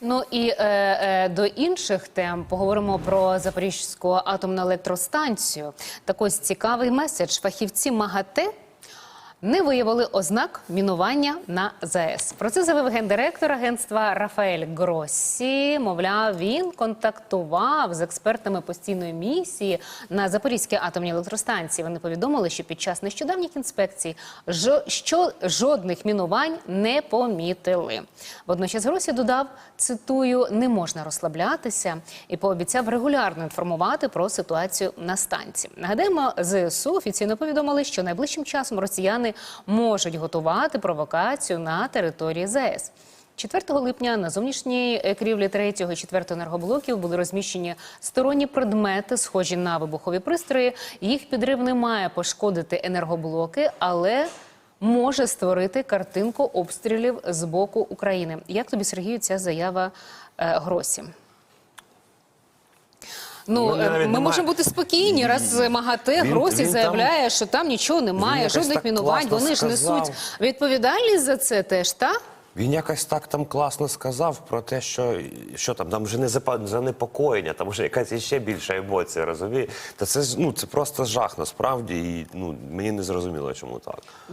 Ну і е, е, до інших тем поговоримо про Запорізьку атомну електростанцію. Так ось цікавий меседж. Фахівці МАГАТЕ не виявили ознак мінування на ЗАЕС. Про це заявив гендиректор агентства Рафаель Гроссі. Мовляв, він контактував з експертами постійної місії на Запорізькій атомній електростанції. Вони повідомили, що під час нещодавніх інспекцій жо- що жодних мінувань не помітили. Водночас Гросі додав, цитую, не можна розслаблятися і пообіцяв регулярно інформувати про ситуацію на станції. Нагадаємо, ЗСУ офіційно повідомили, що найближчим часом росіяни можуть готувати провокацію на території ЗАЕС. 4 липня на зовнішній крівлі 3 і 4 енергоблоків були розміщені сторонні предмети, схожі на вибухові пристрої. Їх підрив не має пошкодити енергоблоки, але може створити картинку обстрілів з боку України. Як тобі, Сергію, ця заява е, Гросі? Ну, мене е, навіть ми немає. можемо бути спокійні, раз МАГАТЕ Він- Гросі він там- заявляє, що там нічого немає, якось жодних так мінувань. класно Вони ж сказав. несуть відповідальність за це теж, та? Він якось так там класно сказав про те, що, що там, там вже не запа- занепокоєння, там вже якась іще більша емоція, розумієш? Та це ж ну це просто жах насправді, і ну мені не зрозуміло, чому так.